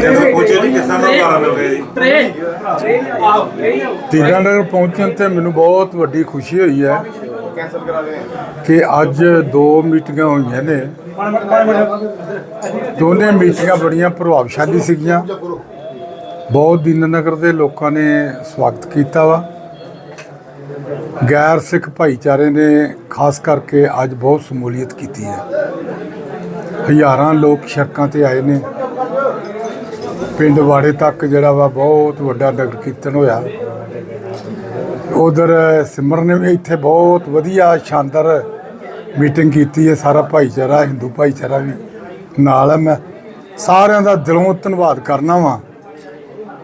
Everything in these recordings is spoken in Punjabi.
ਪਹੁੰਚੇ ਮਿਲ ਜੀ। ਤੀਰਾਂ ਨਗਰ ਪਹੁੰਚਣ ਤੇ ਮੈਨੂੰ ਬਹੁਤ ਵੱਡੀ ਖੁਸ਼ੀ ਹੋਈ ਹੈ ਕਿ ਅੱਜ ਦੋ ਮੀਟਿੰਗਾਂ ਹੋਈਆਂ ਨੇ। ਦੋਨੇ ਮੀਟਿੰਗਾਂ ਬੜੀਆਂ ਪ੍ਰਭਾਵਸ਼ਾਲੀ ਸੀਗੀਆਂ। ਬਹੁਤ ਦੀਨ ਨਗਰ ਦੇ ਲੋਕਾਂ ਨੇ ਸਵਾਗਤ ਕੀਤਾ ਵਾ। ਗੈਰ ਸਿੱਖ ਭਾਈਚਾਰੇ ਨੇ ਖਾਸ ਕਰਕੇ ਅੱਜ ਬਹੁਤ ਸਮੂਲੀਅਤ ਕੀਤੀ ਹੈ। ਹਜ਼ਾਰਾਂ ਲੋਕ ਸੜਕਾਂ ਤੇ ਆਏ ਨੇ। ਪਿੰਡ ਵਾੜੇ ਤੱਕ ਜਿਹੜਾ ਵਾ ਬਹੁਤ ਵੱਡਾ ਨਗਰ ਕੀਰਤਨ ਹੋਇਆ। ਉਧਰ ਸਿਮਰਨ ਨੇ ਵੀ ਇੱਥੇ ਬਹੁਤ ਵਧੀਆ ਸ਼ਾਨਦਾਰ ਮੀਟਿੰਗ ਕੀਤੀ ਹੈ, ਸਾਰਾ ਭਾਈਚਾਰਾ, ਹਿੰਦੂ ਭਾਈਚਾਰਾ ਵੀ ਨਾਲ ਹੈ। ਮੈਂ ਸਾਰਿਆਂ ਦਾ ਦਿਲੋਂ ਧੰਨਵਾਦ ਕਰਨਾ ਵਾਂ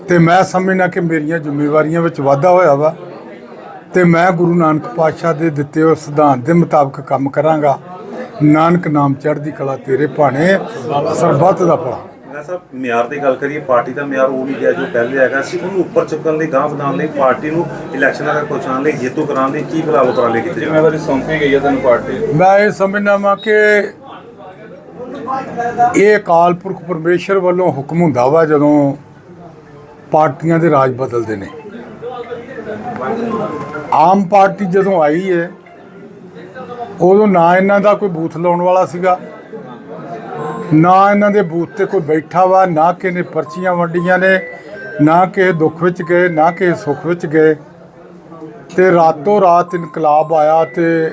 ਤੇ ਮੈਂ ਸਮਝਣਾ ਕਿ ਮੇਰੀਆਂ ਜ਼ਿੰਮੇਵਾਰੀਆਂ ਵਿੱਚ ਵਾਧਾ ਹੋਇਆ ਵਾ ਤੇ ਮੈਂ ਗੁਰੂ ਨਾਨਕ ਪਾਤਸ਼ਾਹ ਦੇ ਦਿੱਤੇ ਹੋਏ ਸਿਧਾਂਤ ਦੇ ਮੁਤਾਬਕ ਕੰਮ ਕਰਾਂਗਾ। ਨਾਨਕ ਨਾਮ ਚੜ੍ਹਦੀ ਕਲਾ ਤੇਰੇ ਭਾਣੇ ਸਰਬੱਤ ਦਾ ਭਲਾ। ਮੈਂ ਸਾਹਿਬ ਮਿਆਰ ਦੀ ਗੱਲ ਕਰੀਏ ਪਾਰਟੀ ਦਾ ਮਿਆਰ ਉਹ ਨਹੀਂ ਗਿਆ ਜੋ ਪਹਿਲੇ ਹੈਗਾ। ਸੀ ਉਹਨੂੰ ਉੱਪਰ ਚੁੱਕਣ ਲਈ ਗਾਂਹ ਵਧਾਉਣ ਲਈ ਪਾਰਟੀ ਨੂੰ ਇਲੈਕਸ਼ਨਾਂ ਤੱਕ ਪਹੁੰਚਾਉਣ ਲਈ ਜੇਤੂ ਕਰਾਉਣ ਲਈ ਕੀ ਫਿਲਹਾਲ ਉਪਰਾਲੇ ਕੀਤੇ ਜਾਣ? ਜ਼ਿੰਮੇਵਾਰੀ ਸੌਂਪੀ ਗਈ ਹੈ ਤੈਨੂੰ ਪਾਰਟੀ ਮੈਂ ਇਹ ਸਮਝਦਾ ਵਾਂ ਕਿ ਇਹ ਅਕਾਲ ਪੁਰਖ ਪਰਮੇਸ਼ਰ ਵੱਲੋਂ ਹੁਕਮ ਹੁੰਦਾ ਵਾ ਜਦੋਂ ਪਾਰਟੀਆਂ ਦੇ ਰਾਜ ਬਦਲਦੇ ਨੇ। ਆਮ ਪਾਰਟੀ ਜਦੋਂ ਆਈ ਹੈ ਉਦੋਂ ਨਾ ਇਹਨਾਂ ਦਾ ਕੋਈ ਬੂਥ ਲਾਉਣ ਵਾਲਾ ਸੀਗਾ। ਨਾ ਇਹਨਾਂ ਦੇ ਬੂਥ ਤੇ ਕੋਈ ਬੈਠਾ ਵਾ, ਨਾ ਕਿਸੇ ਨੇ ਪਰਚੀਆਂ ਵੰਡੀਆਂ ਨੇ, ਨਾ ਕਿਸੇ ਦੁੱਖ ਵਿੱਚ ਗਏ, ਨਾ ਕਿਸੇ ਸੁੱਖ ਵਿੱਚ ਗਏ। ਤੇ ਰਾਤੋਂ ਰਾਤ ਇਨਕਲਾਬ ਆਇਆ ਤੇ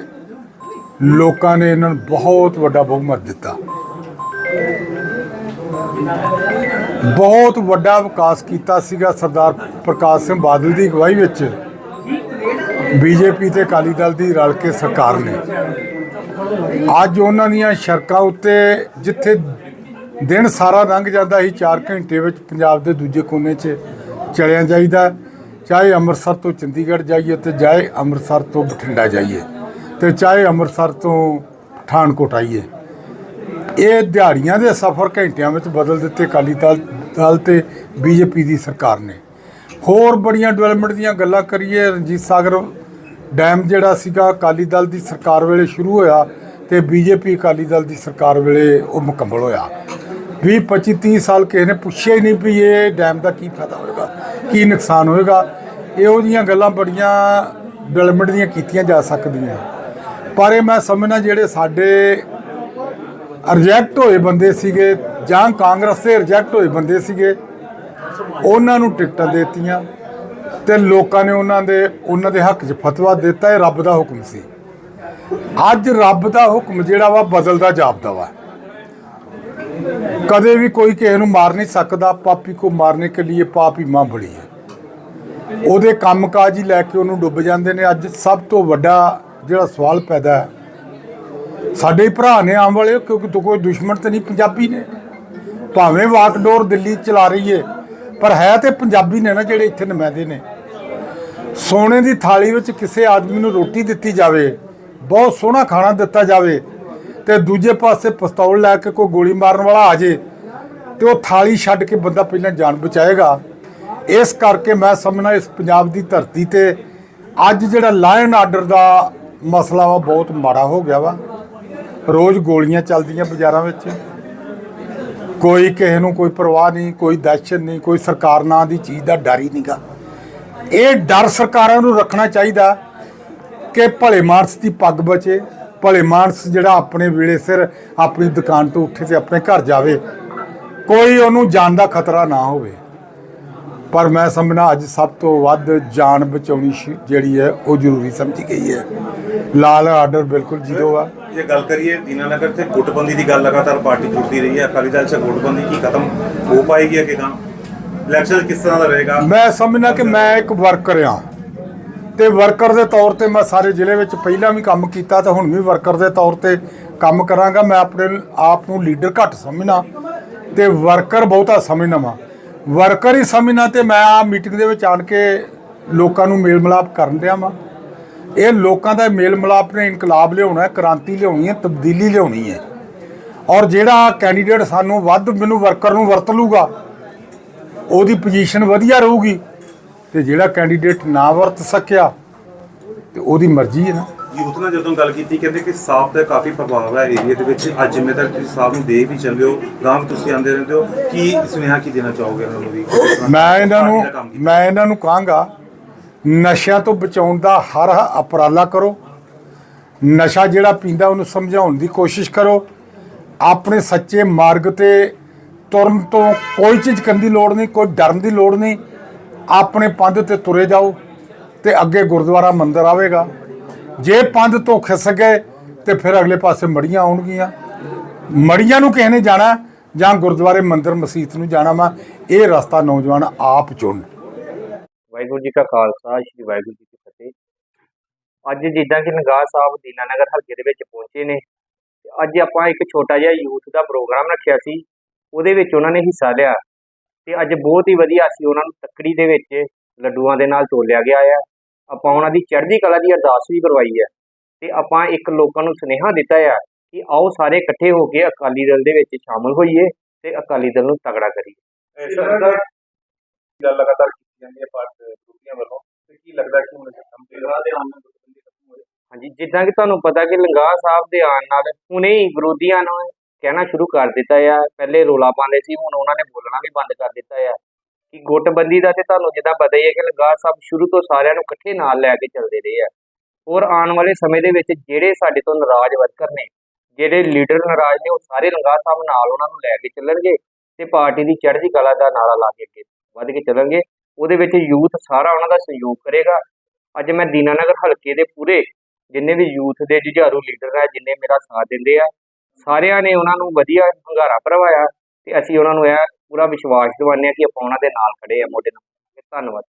ਲੋਕਾਂ ਨੇ ਇਹਨਾਂ ਨੂੰ ਬਹੁਤ ਵੱਡਾ ਬਹੁਮਤ ਦਿੱਤਾ। ਬਹੁਤ ਵੱਡਾ ਵਿਕਾਸ ਕੀਤਾ ਸੀਗਾ ਸਰਦਾਰ ਪ੍ਰਕਾਸ਼ ਸਿੰਘ ਬਾਦਲ ਦੀ ਅਗਵਾਈ ਵਿੱਚ। ਬੀਜੇਪੀ ਤੇ ਅਕਾਲੀ ਦਲ ਦੀ ਰਲ ਕੇ ਸਰਕਾਰ ਨੇ। ਅੱਜ ਉਹਨਾਂ ਦੀਆਂ ਸ਼ਰਕਾਂ ਉੱਤੇ ਜਿੱਥੇ ਦਿਨ ਸਾਰਾ ਲੰਘ ਜਾਂਦਾ ਸੀ 4 ਘੰਟੇ ਵਿੱਚ ਪੰਜਾਬ ਦੇ ਦੂਜੇ ਕੋਨੇ 'ਚ ਚਲਿਆ ਜਾਈਦਾ। ਚਾਹੇ ਅੰਮ੍ਰਿਤਸਰ ਤੋਂ ਚੰਡੀਗੜ੍ਹ ਜਾਈਏ ਤੇ ਚਾਹੇ ਅੰਮ੍ਰਿਤਸਰ ਤੋਂ ਬਠਿੰਡਾ ਜਾਈਏ ਤੇ ਚਾਹੇ ਅੰਮ੍ਰਿਤਸਰ ਤੋਂ ਪਠਾਨਕੋਟ ਆਈਏ। ਇਹ ਦਿਹਾੜੀਆਂ ਦੇ ਸਫ਼ਰ ਘੰਟਿਆਂ ਵਿੱਚ ਬਦਲ ਦਿੱਤੇ। ਅਕਾਲੀ ਦਲ ਦਲ ਤੇ ਬੀਜੇਪੀ ਦੀ ਸਰਕਾਰ ਨੇ ਹੋਰ ਬੜੀਆਂ ਡਿਵੈਲਪਮੈਂਟ ਦੀਆਂ ਗੱਲਾਂ ਕਰੀਏ। ਰਣਜੀਤ ਸਾਗਰ ਡੈਮ ਜਿਹੜਾ ਸੀਗਾ ਅਕਾਲੀ ਦਲ ਦੀ ਸਰਕਾਰ ਵੇਲੇ ਸ਼ੁਰੂ ਹੋਇਆ ਤੇ ਬੀਜੇਪੀ ਅਕਾਲੀ ਦਲ ਦੀ ਸਰਕਾਰ ਵੇਲੇ ਉਹ ਮੁਕੰਮਲ ਹੋਇਆ। 20 25 30 ਸਾਲ ਕਿਸੇ ਨੇ ਪੁੱਛਿਆ ਹੀ ਨਹੀਂ ਵੀ ਇਹ ਡੈਮ ਦਾ ਕੀ ਫਾਇਦਾ ਹੋਏਗਾ, ਕੀ ਨੁਕਸਾਨ ਹੋਏਗਾ। ਇਹੋ ਜਿਹੀਆਂ ਗੱਲਾਂ ਬੜੀਆਂ ਡਿਵੈਲਪਮੈਂਟ ਦੀਆਂ ਕੀਤੀਆਂ ਜਾ ਸਕਦੀਆਂ। ਪਰ ਇਹ ਮੈਂ ਸਮਝਣਾ ਜਿਹੜੇ ਸਾਡੇ ਰਿਜੈਕਟ ਹੋਏ ਬੰਦੇ ਸੀਗੇ ਜਾਂ ਕਾਂਗਰਸ ਦੇ ਰਿਜੈਕਟ ਹੋਏ ਬੰਦੇ ਸੀਗੇ, ਉਹਨਾਂ ਨੂੰ ਟਿਕਟਾਂ ਦਿੱਤੀਆਂ। ਤੇ ਲੋਕਾਂ ਨੇ ਉਹਨਾਂ ਦੇ ਉਹਨਾਂ ਦੇ ਹੱਕ 'ਚ ਫਤਵਾ ਦਿੱਤਾ, ਇਹ ਰੱਬ ਦਾ ਹੁਕਮ ਸੀ। ਅੱਜ ਰੱਬ ਦਾ ਹੁਕਮ ਜਿਹੜਾ ਵਾ ਬਦਲਦਾ ਜਾਪਦਾ ਵਾ। ਕਦੇ ਵੀ ਕੋਈ ਕਿਸੇ ਨੂੰ ਮਾਰ ਨਹੀਂ ਸਕਦਾ, ਪਾਪੀ ਕੋ ਮਾਰਨੇ ਕੇ ਲਈ ਪਾਪ ਹੀ ਮਾਂ ਬੜੀ ਹੈ। ਉਹਦੇ ਕੰਮਕਾਜ ਹੀ ਲੈ ਕੇ ਉਹਨੂੰ ਡੁੱਬ ਜਾਂਦੇ ਨੇ। ਅੱਜ ਸਭ ਤੋਂ ਵੱਡਾ ਜਿਹੜਾ ਸਵਾਲ ਪੈਦਾ ਸਾਡੇ ਭਰਾ ਨੇ ਆਮ ਵਾਲੇ, ਕਿਉਂਕਿ ਕੋਈ ਦੁਸ਼ਮਣ ਤੇ ਨਹੀਂ ਪੰਜਾਬੀ ਨੇ। ਭਾਵੇਂ ਵਾਕਡੋਰ ਦਿੱਲੀ ਚਲਾ ਰਹੀ ਏ ਪਰ ਹੈ ਤੇ ਪੰਜਾਬੀ ਨੇ ਨਾ ਜਿਹੜੇ ਇੱਥੇ ਨੁਮਾਇੰਦੇ ਨੇ। ਸੋਨੇ ਦੀ ਥਾਲੀ ਵਿੱਚ ਕਿਸੇ ਆਦਮੀ ਨੂੰ ਰੋਟੀ ਦਿੱਤੀ ਜਾਵੇ, ਬਹੁਤ ਸੋਹਣਾ ਖਾਣਾ ਦਿੱਤਾ ਜਾਵੇ ਤੇ ਦੂਜੇ ਪਾਸੇ ਪਿਸਤੌਲ ਲੈ ਕੇ ਕੋਈ ਗੋਲੀ ਮਾਰਨ ਵਾਲਾ ਆ ਜੇ ਤੇ ਉਹ ਥਾਲੀ ਛੱਡ ਕੇ ਬੰਦਾ ਪਹਿਲਾਂ ਜਾਨ ਬਚਾਏਗਾ। ਇਸ ਕਰਕੇ ਮੈਂ ਸਮਝਣਾ ਇਸ ਪੰਜਾਬ ਦੀ ਧਰਤੀ ਤੇ ਅੱਜ ਜਿਹੜਾ ਲਾਇਨ ਆਰਡਰ ਦਾ ਮਸਲਾ ਵਾ ਬਹੁਤ ਮਾੜਾ ਹੋ ਗਿਆ ਵਾ। ਰੋਜ਼ ਗੋਲੀਆਂ ਚੱਲਦੀਆਂ ਬਾਜ਼ਾਰਾਂ ਵਿੱਚ। ਕੋਈ ਕਿਸੇ ਨੂੰ ਕੋਈ ਪਰਵਾਹ ਨਹੀਂ, ਕੋਈ ਦਹਿਸ਼ਤ ਨਹੀਂ, ਕੋਈ ਸਰਕਾਰ ਨਾਂ ਦੀ ਚੀਜ਼ ਦਾ ਡਰ ਹੀ ਨਹੀਂਗਾ। ਇਹ ਡਰ ਸਰਕਾਰਾਂ ਨੂੰ ਰੱਖਣਾ ਚਾਹੀਦਾ ਕਿ ਭਲੇ ਮਾਨਸ ਦੀ ਪੱਗ ਬਚੇ, ਭਲੇ ਮਾਨਸ ਜਿਹੜਾ ਆਪਣੇ ਵੇਲੇ ਸਿਰ ਆਪਣੀ ਦੁਕਾਨ ਤੋਂ ਉੱਠੇ ਤੇ ਆਪਣੇ ਘਰ ਜਾਵੇ। ਕੋਈ ਉਹਨੂੰ ਜਾਨ ਦਾ ਖਤਰਾ ਨਾ ਹੋਵੇ। ਪਰ ਮੈਂ ਸਮਝਣਾ ਅੱਜ ਸਭ ਤੋਂ ਵੱਧ ਜਾਨ ਬਚਾਉਣੀ ਸ਼- ਜਿਹੜੀ ਹੈ ਉਹ ਜ਼ਰੂਰੀ ਸਮਝੀ ਗਈ ਹੈ। ਲਾਲ ਆਰਡਰ ਬਿਲਕੁਲ ਜ਼ੀਰੋ ਆ। ਜੇ ਗੱਲ ਕਰੀਏ ਦੀਨਾਨਗਰ ਤੇ ਗੁੱਟਬੰਦੀ ਦੀ ਗੱਲ ਲਗਾਤਾਰ ਪਾਰਟੀ ਜੁੜਦੀ ਰਹੀ ਹੈ। ਅਕਾਲੀ ਦਲ 'ਚ ਗੁੱਟਬੰਦੀ ਕੀ ਖਤਮ ਹੋ ਪਾਏਗੀ ਅੱਗੇ ਤਾਂ? ਇਲੈਕਸ਼ਨ ਕਿਸ ਤਰ੍ਹਾਂ ਦਾ ਰਹੇਗਾ? ਮੈਂ ਸਮਝਣਾ ਕਿ ਮੈਂ ਇੱਕ ਵਰਕਰ ਆ ਤੇ ਵਰਕਰ ਦੇ ਤੌਰ ਤੇ ਮੈਂ ਸਾਰੇ ਜ਼ਿਲ੍ਹੇ ਵਿੱਚ ਪਹਿਲਾਂ ਵੀ ਕੰਮ ਕੀਤਾ ਤੇ ਹੁਣ ਵੀ ਵਰਕਰ ਦੇ ਤੌਰ ਤੇ ਕੰਮ ਕਰਾਂਗਾ। ਮੈਂ ਆਪਣੇ ਆਪ ਨੂੰ ਲੀਡਰ ਘੱਟ ਸਮਝਣਾ ਤੇ ਵਰਕਰ ਬਹੁਤਾ ਸਮਝਣਾ ਵਾਂ ਵਰਕਰ ਹੀ ਸਮਝਣਾ ਤੇ, ਮੈਂ ਆ ਮੀਟਿੰਗ ਦੇ ਵਿੱਚ ਆਣ ਕੇ ਲੋਕਾਂ ਨੂੰ ਮੇਲ ਮਿਲਾਪ ਕਰਨ ਦਿਆਂ ਵਾਂ। ਇਹ ਲੋਕਾਂ ਦਾ ਮੇਲ ਮਿਲਾਪ ਨੇ, ਇਨਕਲਾਬ ਲਿਆਉਣਾ ਹੈ, ਕ੍ਰਾਂਤੀ ਲਿਆਉਣੀ ਹੈ, ਤਬਦੀਲੀ ਲਿਆਉਣੀ ਹੈ। ਔਰ ਜਿਹੜਾ ਕੈਂਡੀਡੇਟ ਸਾਨੂੰ ਵੱਧ ਮੈਨੂੰ ਵਰਕਰ ਨੂੰ ਵਰਤ ਲੂਗਾ, ਉਹਦੀ ਪੋਜੀਸ਼ਨ ਵਧੀਆ ਰਹੂਗੀ। ਤੇ ਜਿਹੜਾ ਕੈਂਡੀਡੇਟ ਨਾ ਵਰਤ ਸਕਿਆ, ਤੇ ਉਹਦੀ ਮਰਜ਼ੀ ਹੈ ਨਾ। ਯੂਥ ਨਾਲ ਜਦੋਂ ਗੱਲ ਕੀਤੀ ਕਹਿੰਦੇ ਕਿ ਸਾਫ਼ ਦਾ ਕਾਫੀ ਪ੍ਰਭਾਵ ਹੈ ਏਰੀਆ ਦੇ ਵਿੱਚ। ਅੱਜ ਜਿੰਮੇਦਾਰ ਤੁਸੀਂ ਸਾਫ਼ ਨੂੰ ਦੇ ਵੀ ਚੱਲਿਓ ਗਾਂਵ ਤੁਸੀਂ ਆਂਦੇ ਰਹਿੰਦੇ ਹੋ ਕੀ ਸੁਨੇਹਾ ਕੀ ਦੇਣਾ ਚਾਹੋਗੇ ਉਹਨਾਂ ਨੂੰ ਵੀ? ਮੈਂ ਇਹਨਾਂ ਨੂੰ। ਮੈਂ ਇਹਨਾਂ ਨੂੰ ਕਹਾਂਗਾ ਨਸ਼ਿਆਂ ਤੋਂ ਬਚਾਉਣ ਦਾ ਹਰ ਉਪਰਾਲਾ ਕਰੋ। ਨਸ਼ਾ ਜਿਹੜਾ ਪੀਂਦਾ ਉਹਨੂੰ ਸਮਝਾਉਣ ਦੀ ਕੋਸ਼ਿਸ਼ ਕਰੋ। ਆਪਣੇ ਸੱਚੇ ਮਾਰਗ ਤੇ ਤੁਰਨ ਤੋਂ ਕੋਈ ਚੀਜ਼ ਕਰਨ ਦੀ ਲੋੜ ਨਹੀਂ ਕੋਈ ਡਰਨ ਦੀ ਲੋੜ ਨਹੀਂ। ਆਪਣੇ ਪੰਧ ਤੇ ਤੁਰੇ ਜਾਓ ਤੇ ਅੱਗੇ ਗੁਰਦੁਆਰਾ ਮੰਦਿਰ ਆਵੇਗਾ। ਜੇ ਪੰਧ ਤੋਂ ਖਿਸ ਗਏ ਤੇ ਫਿਰ ਅਗਲੇ ਪਾਸੇ ਮੜੀਆਂ ਆਉਣਗੀਆਂ। ਮੜੀਆਂ ਨੂੰ ਕਿਸੇ ਨੇ ਜਾਣਾ, ਜਾਂ ਗੁਰਦੁਆਰੇ ਮੰਦਿਰ ਮਸਜਿਦ ਨੂੰ ਜਾਣਾ ਵਾ, ਇਹ ਰਸਤਾ ਨੌਜਵਾਨ ਆਪ ਚੁਣ। ਵਾਹਿਗੁਰੂ ਜੀ ਕਾ ਖਾਲਸਾ, ਸ੍ਰੀ ਵਾਹਿਗੁਰੂ ਜੀ ਕੀ ਫਤਿਹ। ਅੱਜ ਜਿੱਦਾਂ ਕਿ ਨਗਾਹ ਸਾਹਿਬ ਦੀਨਾਨਗਰ ਹਲਕੇ ਦੇ ਵਿੱਚ ਪਹੁੰਚੇ ਨੇ ਅੱਜ ਆਪਾਂ ਇੱਕ ਛੋਟਾ ਜਿਹਾ ਯੂਥ ਦਾ ਪ੍ਰੋਗਰਾਮ ਰੱਖਿਆ ਸੀ, ਉਹਦੇ ਵਿੱਚ ਉਹਨਾਂ ਨੇ ਹਿੱਸਾ ਲਿਆ। ਤੇ ਅੱਜ ਬਹੁਤ ਹੀ ਵਧੀਆ ਸੀ ਉਹਨਾਂ ਨੂੰ ਤੱਕੜੀ ਦੇ ਵਿੱਚ ਲੱਡੂਆਂ ਦੇ ਨਾਲ ਤੋਲਿਆ ਗਿਆ ਆ। ਆਪਾਂ ਉਹਨਾਂ ਦੀ ਚੜ੍ਹਦੀ ਕਲਾ ਦੀ ਅਰਦਾਸ ਵੀ ਕਰਵਾਈ ਹੈ। ਤੇ ਆਪਾਂ ਇੱਕ ਲੋਕਾਂ ਨੂੰ ਸੁਨੇਹਾ ਦਿੱਤਾ ਆ ਕਿ ਆਓ ਸਾਰੇ ਇਕੱਠੇ ਹੋ ਕੇ ਅਕਾਲੀ ਦਲ ਦੇ ਵਿੱਚ ਸ਼ਾਮਲ ਹੋਈਏ ਤੇ ਅਕਾਲੀ ਦਲ ਨੂੰ ਤਗੜਾ ਕਰੀਏ। ਗੱਲ ਲਗਾਤਾਰ ਕੀਤੀ ਜਾਂਦੀ ਹੈ ਪਾਰਟੀ ਗਰੁੱਪੀਆਂ ਵੱਲੋਂ। ਤੇ ਕੀ ਲੱਗਦਾ ਕਿ ਹੁਣ ਸੰਪੇਰਾ ਦੇ ਆਉਣ ਨਾਲ ਬੰਦੀ ਖਤਮ ਹੋ ਜਾਏ ਹਾਂਜੀ ਜਿੱਦਾਂ ਕਿ ਤੁਹਾਨੂੰ ਪਤਾ ਕਿ ਲੰਗਾਹ ਸਾਹਿਬ ਦੇ ਆਉਣ ਨਾਲ ਹੁਣੇ ਹੀ ਵਿਰੋਧੀਆਂ ਨੂੰ ਕਹਿਣਾ ਸ਼ੁਰੂ ਕਰ ਦਿੱਤਾ ਆ। ਪਹਿਲੇ ਰੋਲਾ ਪਾਉਂਦੇ ਸੀ ਹੁਣ ਉਹਨਾਂ ਨੇ ਬੋਲਣਾ ਵੀ ਬੰਦ ਕਰ ਦਿੱਤਾ ਆ। ਕਿ ਗੁੱਟਬੰਦੀ ਦਾ ਤੇ ਤੁਹਾਨੂੰ ਜਿੱਦਾਂ ਪਤਾ ਹੀ ਹੈ ਕਿ ਲੰਗਾਹ ਸਾਹਿਬ ਸ਼ੁਰੂ ਤੋਂ ਸਾਰਿਆਂ ਨੂੰ ਇਕੱਠੇ ਨਾਲ ਲੈ ਕੇ ਚੱਲਦੇ ਰਹੇ ਆ। ਔਰ ਆਉਣ ਵਾਲੇ ਸਮੇਂ ਦੇ ਵਿੱਚ ਜਿਹੜੇ ਸਾਡੇ ਤੋਂ ਨਾਰਾਜ਼ ਵਰਕਰ ਨੇ, ਜਿਹੜੇ ਲੀਡਰ ਨਾਰਾਜ਼ ਨੇ, ਉਹ ਸਾਰੇ ਲੰਗਾ ਸਾਹਿਬ ਨਾਲ ਉਹਨਾਂ ਨੂੰ ਲੈ ਕੇ ਚੱਲਣਗੇ ਤੇ ਪਾਰਟੀ ਦੀ ਚੜ੍ਹਦੀ ਕਲਾ ਦਾ ਨਾਰਾ ਲਾ ਕੇ ਅੱਗੇ ਵੱਧ ਕੇ ਚੱਲਣਗੇ। ਉਹਦੇ ਵਿੱਚ ਯੂਥ ਸਾਰਾ ਉਹਨਾਂ ਦਾ ਸਹਿਯੋਗ ਕਰੇਗਾ। ਅੱਜ ਮੈਂ ਦੀਨਾਨਗਰ ਹਲਕੇ ਦੇ ਪੂਰੇ ਜਿੰਨੇ ਵੀ ਯੂਥ ਦੇ ਜੁਝਾਰੂ ਲੀਡਰ ਆ, ਜਿੰਨੇ ਮੇਰਾ ਸਾਥ ਦਿੰਦੇ ਆ, ਸਾਰਿਆਂ ਨੇ ਉਹਨਾਂ ਨੂੰ ਵਧੀਆ ਹੰਗਾਰਾ ਭਰਵਾਇਆ ਤੇ ਅਸੀਂ ਉਹਨਾਂ ਨੂੰ ਇਹ ਪੂਰਾ ਵਿਸ਼ਵਾਸ ਦਿਵਾਉਂਦੇ ਆ ਕਿ ਆਪਾਂ ਉਹਨਾਂ ਦੇ ਨਾਲ ਖੜੇ ਆ ਮੋਢੇ ਨਾਲ। ਧੰਨਵਾਦ।